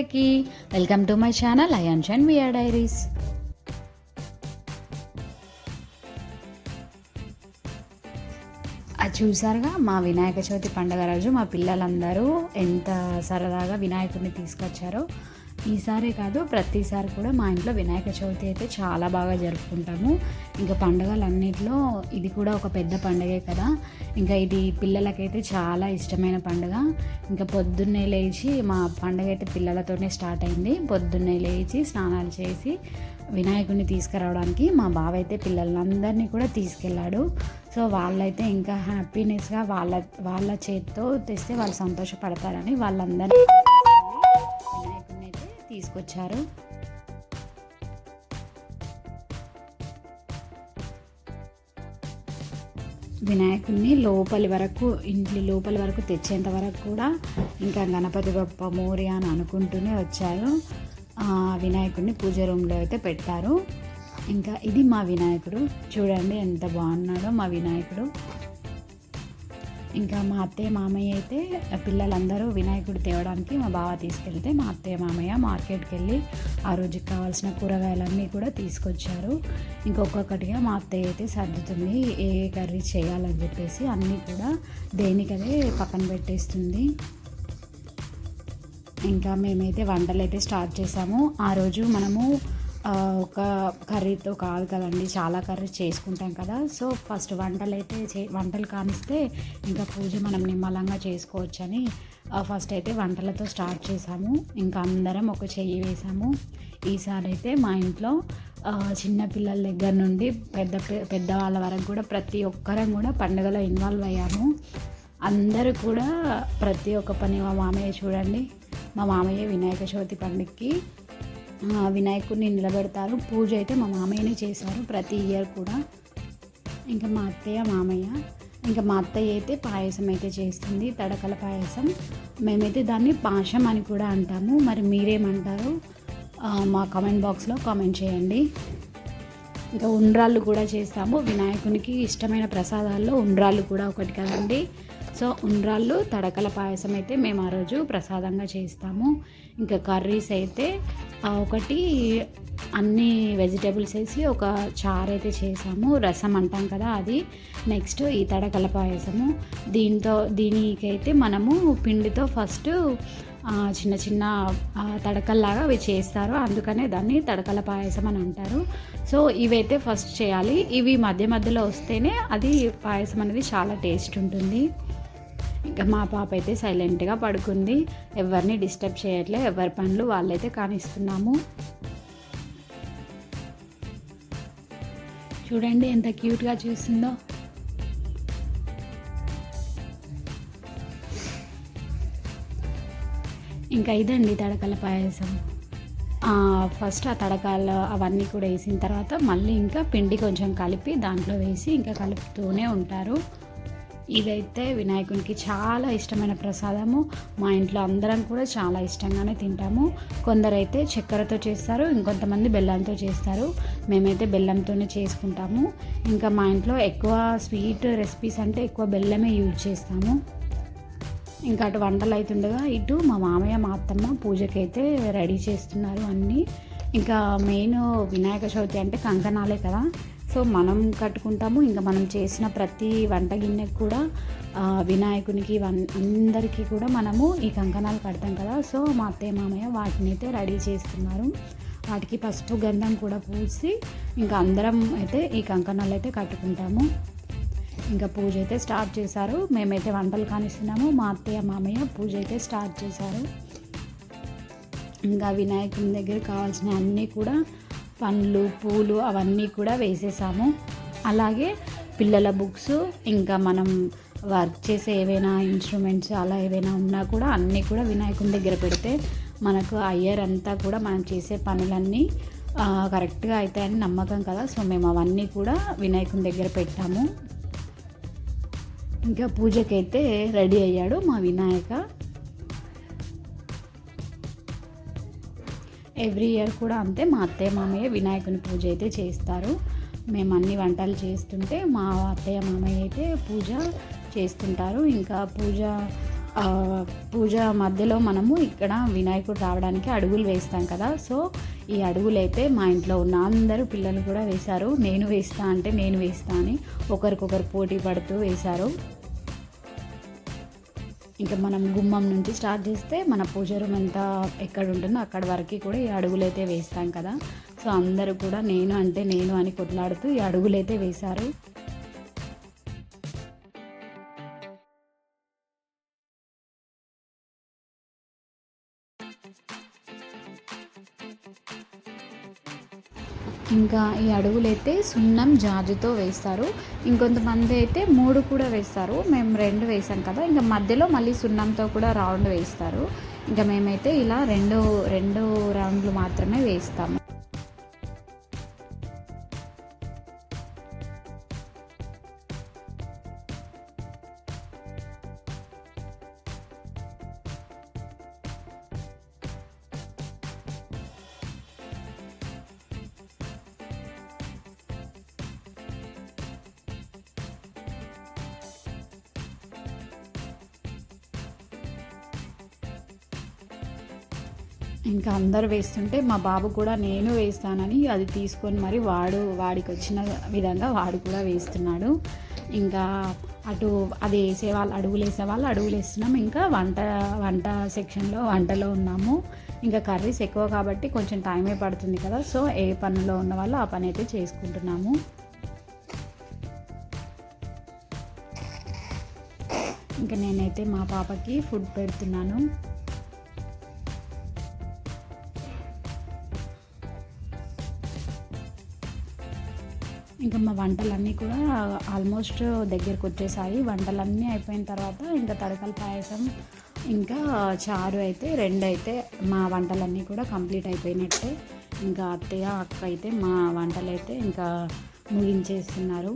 అందరికీ welcome to my channel Ayaan and we're diaries అది చూసారుగా మా వినాయక చవితి పండుగ రోజు మా పిల్లలందరూ ఎంత సరదాగా వినాయకుడిని తీసుకొచ్చారో. ఈసారే కాదు ప్రతిసారి కూడా మా ఇంట్లో వినాయక చవితి అయితే చాలా బాగా జరుపుకుంటాము. ఇంకా పండుగలన్నిటిలో ఇది కూడా ఒక పెద్ద పండుగే కదా. ఇంకా ఇది పిల్లలకైతే చాలా ఇష్టమైన పండుగ. ఇంకా పొద్దున్నే లేచి మా పండుగ అయితే పిల్లలతోనే స్టార్ట్ అయింది. పొద్దున్నే లేచి స్నానాలు చేసి వినాయకుడిని తీసుకురావడానికి మా బావ అయితే పిల్లలందరినీ కూడా తీసుకెళ్ళాడు. సో వాళ్ళైతే ఇంకా హ్యాపీనెస్గా వాళ్ళ వాళ్ళ చేతితో తెస్తే వాళ్ళు సంతోషపడతారని వాళ్ళందరినీ తీసుకొచ్చారు. వినాయకుడిని లోపలి వరకు ఇంటి లోపలి వరకు తెచ్చేంత వరకు కూడా ఇంకా గణపతి గొప్ప మోరి అని అనుకుంటూనే వచ్చారు. ఆ వినాయకుడిని పూజ రూమ్లో అయితే పెట్టారు. ఇంకా ఇది మా వినాయకుడు. చూడండి ఎంత బాగున్నాడో మా వినాయకుడు. ఇంకా మా అత్తయ్య మామయ్య అయితే పిల్లలందరూ వినాయకుడు తేవడానికి మా బావ తీసుకెళ్తే మా అత్తయ్య మామయ్య మార్కెట్కి వెళ్ళి ఆ రోజుకి కావాల్సిన కూరగాయలన్నీ కూడా తీసుకొచ్చారు. ఇంకొక్కొక్కటిగా మా అత్తయ్య అయితే సర్దుతుంది ఏ ఏ కర్రీ చేయాలని చెప్పేసి అన్నీ కూడా దేనికదే పక్కన పెట్టేస్తుంది. ఇంకా మేమైతే వంటలు అయితే స్టార్ట్ చేసాము. ఆ రోజు మనము ఒక కర్రీతో కాదు కదండి చాలా కర్రీస్ చేసుకుంటాం కదా. సో ఫస్ట్ వంటలు అయితే చే వంటలు కానిస్తే ఇంకా పూజ మనం నిమ్మలంగా చేసుకోవచ్చని ఫస్ట్ అయితే వంటలతో స్టార్ట్ చేసాము. ఇంకా అందరం ఒక చెయ్యి వేసాము. ఈసారి అయితే మా ఇంట్లో చిన్నపిల్లల దగ్గర నుండి పెద్ద పెద్దవాళ్ళ వరకు కూడా ప్రతి ఒక్కరం కూడా పండుగలో ఇన్వాల్వ్ అయ్యాము. అందరూ కూడా ప్రతి ఒక్క పని మా మామయ్య చూడండి. మా మామయ్య వినాయక చవితి పండుగకి వినాయకుడిని నిలబెడతారు. పూజ అయితే మా మామయ్యనే చేశారు ప్రతి ఇయర్ కూడా. ఇంకా మా అత్తయ్య మామయ్య ఇంకా మా అత్తయ్య అయితే పాయసం అయితే చేస్తుంది తడకల పాయసం. మేమైతే దాన్ని పాశం అని కూడా అంటాము. మరి మీరేమంటారు? మా కామెంట్ బాక్స్లో కామెంట్ చేయండి. ఇంకా ఉండ్రాళ్ళు కూడా చేస్తాము. వినాయకునికి ఇష్టమైన ప్రసాదాల్లో ఉండ్రాళ్ళు కూడా ఒకటి కదండి. సో ఉండ్రాళ్ళు తడకల పాయసం అయితే మేము ఆ రోజు ప్రసాదంగా చేస్తాము. ఇంకా కర్రీస్ అయితే ఒకటి అన్ని వెజిటేబుల్స్ వేసి ఒక చారు అయితే చేసాము రసం అంటాం కదా అది. నెక్స్ట్ ఈ తడకల పాయసము. దీంతో దీనికైతే మనము పిండితో ఫస్ట్ చిన్న చిన్న తడకల్లాగా అవి చేస్తారు. అందుకనే దాన్ని తడకల పాయసం అని అంటారు. సో ఇవైతే ఫస్ట్ చేయాలి. ఇవి మధ్య మధ్యలో వస్తేనే అది పాయసం అనేది చాలా టేస్ట్ ఉంటుంది. ఇంకా మా పాప అయితే సైలెంట్గా పడుకుంది. ఎవరిని డిస్టర్బ్ చేయట్లే ఎవరి పనులు వాళ్ళైతే కానిస్తున్నాము. చూడండి ఎంత క్యూట్గా చూస్తుందో ఇంకా ఇదండి తడకల పాయసం. ఫస్ట్ ఆ తడకాలు అవన్నీ కూడా వేసిన తర్వాత మళ్ళీ ఇంకా పిండి కొంచెం కలిపి దాంట్లో వేసి ఇంకా కలుపుతూనే ఉంటారు. ఇదైతే వినాయకునికి చాలా ఇష్టమైన ప్రసాదము. మా ఇంట్లో అందరం కూడా చాలా ఇష్టంగానే తింటాము. కొందరైతే చక్కెరతో చేస్తారు ఇంకొంతమంది బెల్లంతో చేస్తారు. మేమైతే బెల్లంతోనే చేసుకుంటాము. ఇంకా మా ఇంట్లో ఎక్కువ స్వీట్ రెసిపీస్ అంటే ఎక్కువ బెల్లమే యూజ్ చేస్తాము. ఇంకా అటు వంటలు అవుతుండగా ఇటు మా మామయ్య మా అత్తమ్మ పూజకైతే రెడీ చేస్తున్నారు అన్నీ. ఇంకా మెయిన్ వినాయక చవితి అంటే కంకణాలే కదా. సో మనం కట్టుకుంటాము. ఇంకా మనం చేసిన ప్రతి వంట గిన్నెకి కూడా వినాయకునికి వన్ అందరికీ కూడా మనము ఈ కంకణాలు కడతాం కదా. సో మా అత్తయ్య మామయ్య వాటిని అయితే రెడీ చేస్తున్నారు. వాటికి పసుపు గంధం కూడా పూసి ఇంకా అందరం అయితే ఈ కంకణాలు అయితే కట్టుకుంటాము. ఇంకా పూజ అయితే స్టార్ట్ చేశారు. మేమైతే వంటలు కానిస్తున్నాము. మా అత్తయ్య మామయ్య పూజ అయితే స్టార్ట్ చేశారు. ఇంకా వినాయకుని దగ్గర కావాల్సిన అన్నీ కూడా పండ్లు పూలు అవన్నీ కూడా వేసేసాము. అలాగే పిల్లల బుక్స్ ఇంకా మనం వర్క్ చేసే ఏవైనా ఇన్స్ట్రుమెంట్స్ అలా ఏవైనా ఉన్నా కూడా అన్నీ కూడా వినాయకుని దగ్గర పెడితే మనకు అయ్యర్ అంతా కూడా మనం చేసే పనులన్నీ కరెక్ట్గా అవుతాయని నమ్మకం కదా. సో మేము అవన్నీ కూడా వినాయకుని దగ్గర పెట్టాము. ఇంకా పూజకైతే రెడీ అయ్యాడు మా వినాయక. ఎవ్రీ ఇయర్ కూడా అంతే. మా అత్తయ్య మామయ్య వినాయకుని పూజ అయితే చేస్తారు. మేము అన్ని వంటలు చేస్తుంటే మా అత్తయ్య మామయ్య అయితే పూజ చేస్తుంటారు. ఇంకా పూజ పూజ మధ్యలో మనము ఇక్కడ వినాయకుడు రావడానికి అడుగులు వేస్తాం కదా. సో ఈ అడుగులైతే మా ఇంట్లో ఉన్న అందరూ పిల్లలు కూడా వేశారు. నేను వేస్తా అంటే నేను వేస్తా అని ఒకరికొకరు పోటీ పడుతూ వేశారు. ఇంకా మనం గుమ్మం నుంచి స్టార్ట్ చేస్తే మన పూజ రూమ్ ఎంత ఎక్కడ ఉంటుందో అక్కడ వరకు కూడా ఈ అడుగులైతే వేస్తాం కదా. సో అందరూ కూడా నేను అంటే నేను అని కొట్లాడుతూ ఈ అడుగులైతే వేశారు. ఇంకా ఈ అడుగులైతే సున్నం జాజుతో వేస్తారు. ఇంకొంతమంది అయితే మూడు కూడా వేస్తారు. మేము రెండు వేసాం కదా ఇంకా మధ్యలో మళ్ళీ సున్నంతో కూడా రౌండ్ వేస్తారు. ఇంకా మేమైతే ఇలా రెండు రెండు రౌండ్లు మాత్రమే వేస్తాము. ఇంకా అందరు వేస్తుంటే మా బాబు కూడా నేను వేస్తానని అది తీసుకొని మరి వాడు వాడికి వచ్చిన విధంగా వాడు కూడా వేస్తున్నాడు. ఇంకా అటు అది వేసే వాళ్ళు అడుగులు వేసేవాళ్ళు అడుగులు వేస్తున్నాం. ఇంకా వంట వంట సెక్షన్లో వంటలో ఉన్నాము. ఇంకా కర్రీస్ ఎక్కువ కాబట్టి కొంచెం టైమే పడుతుంది కదా. సో ఏ పనిలో ఉన్న వాళ్ళు ఆ పని అయితే చేసుకుంటున్నాము. ఇంకా నేనైతే మా పాపకి ఫుడ్ పెడుతున్నాను. ఇంకా మా వంటలన్నీ కూడా ఆల్మోస్ట్ దగ్గరకు వచ్చేసాయి. వంటలన్నీ అయిపోయిన తర్వాత ఇంకా తడకల పాయసం ఇంకా చారు అయితే రెండు అయితే మా వంటలన్నీ కూడా కంప్లీట్ అయిపోయినట్టే. ఇంకా అత్తయ్య అక్క అయితే మా వంటలు అయితే ఇంకా ముగించేస్తున్నారు.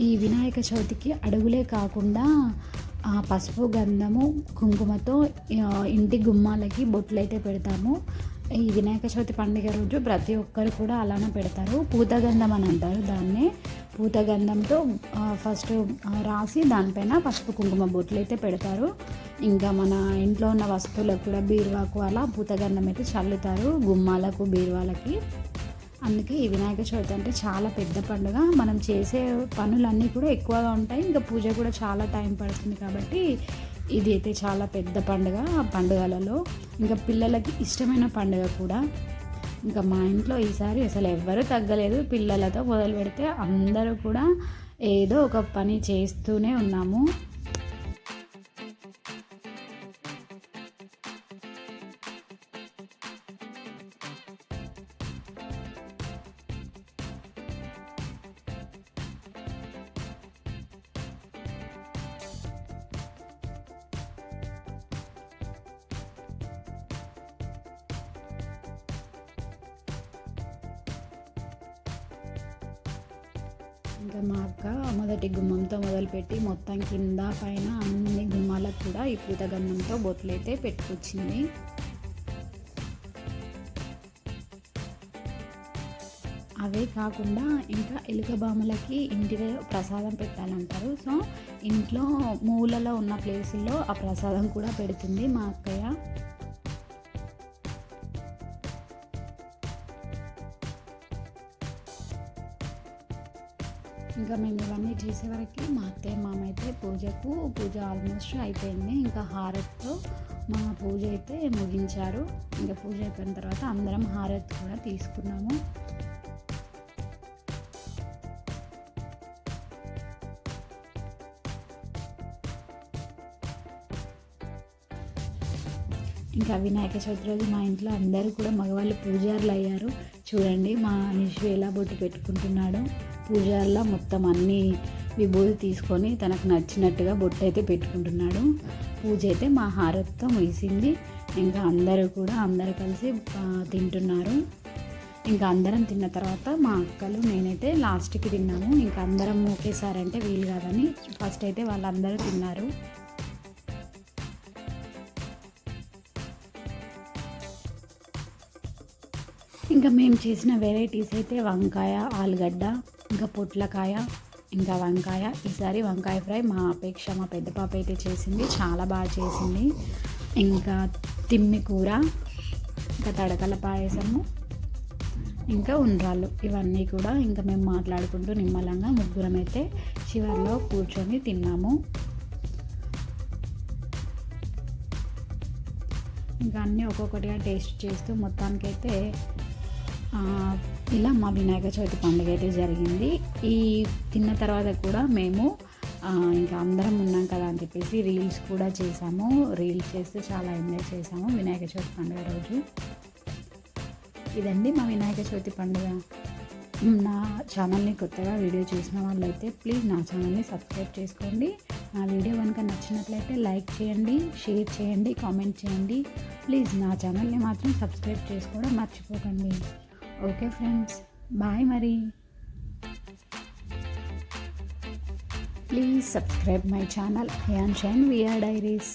ఈ వినాయక చవితికి అడుగులే కాకుండా ఆ, పసుపు గంధము కుంకుమతో ఇంటి గుమ్మాలకి బొట్లు అయితే పెడతాము. ఈ వినాయక చవితి పండుగ రోజు ప్రతి ఒక్కరు కూడా అలానే పెడతారు. పూతగంధం అని అంటారు దాన్నే. పూతగంధంతో ఫస్ట్ రాసి దానిపైన పసుపు కుంకుమ బొట్లు అయితే పెడతారు. ఇంకా మన ఇంట్లో ఉన్న వస్తువులకు కూడా బీరువాకు అలా పూతగంధం అయితే చల్లుతారు గుమ్మాలకు బీరువాలకి. అందుకే ఈ వినాయక చవితి అంటే చాలా పెద్ద పండుగ. మనం చేసే పనులన్నీ కూడా ఎక్కువగా ఉంటాయి. ఇంకా పూజ కూడా చాలా టైం పడుతుంది కాబట్టి ఇది అయితే చాలా పెద్ద పండుగ ఆ పండుగలలో. ఇంకా పిల్లలకి ఇష్టమైన పండుగ కూడా. ఇంకా మా ఇంట్లో ఈసారి అసలు ఎవ్వరూ తగ్గలేదు. పిల్లలతో మొదలు పెడితే అందరూ కూడా ఏదో ఒక పని చేస్తూనే ఉన్నాము. ఇంకా మా అక్క మొదటి గుమ్మంతో మొదలుపెట్టి మొత్తం కింద పైన అన్ని గుమ్మాలకు కూడా ఈ పూత గంధంతో బొట్లైతే పెట్టుకొచ్చింది. అవే కాకుండా ఇంకా ఎలుక బామలకి ఇంటిలో ప్రసాదం పెట్టాలంటారు. సో ఇంట్లో మూలలో ఉన్న ప్లేసుల్లో ఆ ప్రసాదం కూడా పెడుతుంది మా అక్కయ్య. ఇంకా మేము ఇవన్నీ చేసే వరకు మా అత్తయ్య మామ అయితే పూజకు పూజ ఆల్మోస్ట్ అయిపోయింది. ఇంకా హారత్తో మా పూజ అయితే ముగించారు. ఇంకా పూజ అయిపోయిన తర్వాత అందరం హారత్ కూడా తీసుకున్నాము. ఇంకా వినాయక చవితి రోజు మా ఇంట్లో అందరూ కూడా మగవాళ్ళు పూజారులు అయ్యారు. చూడండి మా నిషు ఎలా బొట్టు పెట్టుకుంటున్నాడు. పూజల్లో మొత్తం అన్ని విభూతి తీసుకొని తనకు నచ్చినట్టుగా బొట్టు అయితే పెట్టుకుంటున్నాడు. పూజ అయితే మా హారతితో ముగిసింది. ఇంకా అందరూ కూడా అందరు కలిసి తింటున్నారు. ఇంకా అందరం తిన్న తర్వాత మా అక్కలు నేనైతే లాస్ట్కి తిన్నాము. ఇంకా అందరం ఒకేసారి అంటే వీలు కాదని ఫస్ట్ అయితే వాళ్ళందరూ తిన్నారు. ఇంకా మేము చేసిన వెరైటీస్ అయితే వంకాయ ఆలుగడ్డ ఇంకా పొట్లకాయ ఇంకా వంకాయ. ఈసారి వంకాయ ఫ్రై మా అపేక్ష మా పెద్ద పాప అయితే చేసింది. చాలా బాగా చేసింది. ఇంకా తిమ్మి కూర ఇంకా తడకల పాయసము ఇంకా ఉండ్రాళ్ళు. ఇవన్నీ కూడా ఇంకా మేము మాట్లాడుకుంటూ నిమ్మలంగా ముగ్గురం అయితే చివరిలో కూర్చొని తిన్నాము. ఇంకా అన్నీ ఒక్కొక్కటిగా టేస్ట్ చేస్తూ మొత్తానికైతే ఇలా మా వినాయక చవితి పండుగ అయితే జరిగింది. ఈ తిన్న తర్వాత కూడా మేము ఇంకా అందరం ఉన్నాం కదా అని చెప్పేసి రీల్స్ కూడా చేసాము. రీల్స్ చేస్తే చాలా ఎంజాయ్ చేసాము వినాయక చవితి పండుగ రోజు. ఇదండి మా వినాయక చవితి పండుగ. నా ఛానల్ని కొత్తగా వీడియో చూసిన వాళ్ళైతే ప్లీజ్ నా ఛానల్ని సబ్స్క్రైబ్ చేసుకోండి. నా వీడియో కనుక నచ్చినట్లయితే లైక్ చేయండి షేర్ చేయండి కామెంట్ చేయండి. ప్లీజ్ నా ఛానల్ని మాత్రం సబ్స్క్రైబ్ చేసుకోవడం మర్చిపోకండి. ఓకే ఫ్రెండ్స్ బాయ్ మరి. Please subscribe my channel Ayaan shine VR diaries.